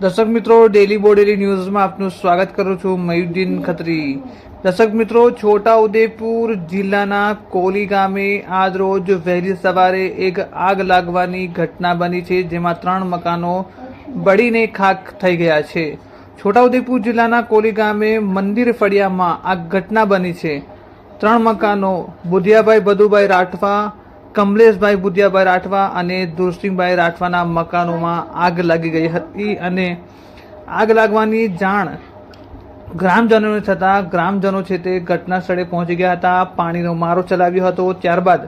દર્શક મિત્રો ડેલી બોડેલી ન્યૂઝમાં આપનું સ્વાગત કરું છું, મયુદ્દીન ખત્રી. દર્શક મિત્રો, છોટાઉદેપુર જિલ્લાના કોલી ગામે આજ રોજ વહેલી સવારે એક આગ લાગવાની ઘટના બની છે, જેમાં ત્રણ મકાનો બળીને ખાક થઈ ગયા છે. છોટાઉદેપુર જિલ્લાના કોલી ગામે મંદિર ફળિયામાં આ ઘટના બની છે. ત્રણ મકાનો, બુધિયાભાઈ, બધુભાઈ રાઠવા કમલેશભાઈ બુધિયાભાઈ રાઠવા અને દુરસિંહભાઈ રાઠવાના મકાનોમાં આગ લાગી ગઈ હતી અને આગ લાગવાની જાણ ગ્રામજનોને થતાં, ગ્રામજનો છે તે ઘટના સ્થળે પહોંચી ગયા હતા, પાણીનો મારો ચલાવ્યો હતો. ત્યારબાદ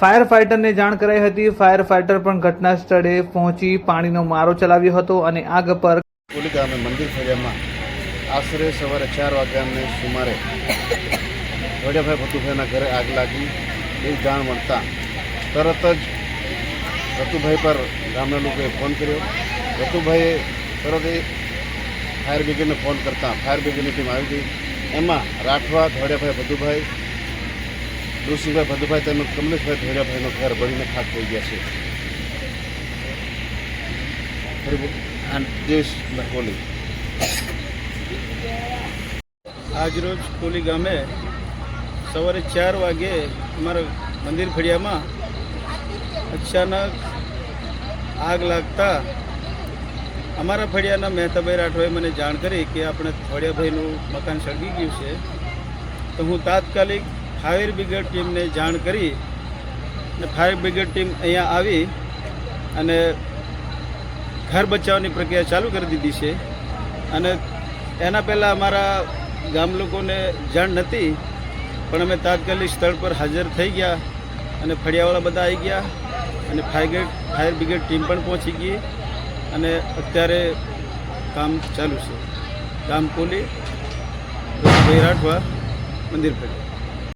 ફાયર ફાઇટરને જાણ કરાઈ હતી. ફાયર ફાઇટર પણ ઘટના સ્થળે પહોંચી પાણીનો મારો ચલાવ્યો હતો અને આગ પર ગામે મંદિર ફળિયામાં આશરે સવારે ચાર વાગ્યાને સુમારે વડિયાભાઈ ભતુભાઈના ઘરે આગ લાગી. એ જાણ મળતા તરત જ રતુભાઈ પર ગામના લોકોએ ફોન કર્યો. રતુભાઈએ તરત એ ફાયર બ્રિગેડને ફોન કરતા ફાયર બ્રિગેડની ટીમ આવી ગઈ. એમાં રાઠવા ધોડિયાભાઈ ભદુભાઈ દુરસિંહભાઈ ભદુભાઈ તેમજ કમલેશભાઈ ધોડિયાભાઈનો ઘર બળીને ખાક થઈ ગયા છે. દેશ કોલી આજરોજ કોલી ગામે સવારે ચાર વાગે અમારા મંદિર ફળિયામાં અચાનક આગ લાગતા અમારા ફળિયાના મહેતાભાઈ રાઠવાએ મને જાણ કરી કે આપણે ફળિયાભાઈનું મકાન સળગી ગયું છે. તો હું તાત્કાલિક ફાયર બ્રિગેડ ટીમને જાણ કરી અને ફાયર બ્રિગેડ ટીમ અહીંયા આવી અને ઘર બચાવવાની પ્રક્રિયા ચાલુ કરી દીધી છે. અને એના પહેલાં અમારા ગામ લોકોને જાણ નથી પણ અમે તાત્કાલિક સ્થળ પર હાજર થઈ ગયા અને ફળિયાવાળા બધા આવી ગયા અને ફાયર ફાયર બ્રિગેડ ટીમ પણ પહોંચી ગઈ અને અત્યારે કામ ચાલુ છે. ગામ કોલી ભાઈ રાઠવા મંદિર ફળિયા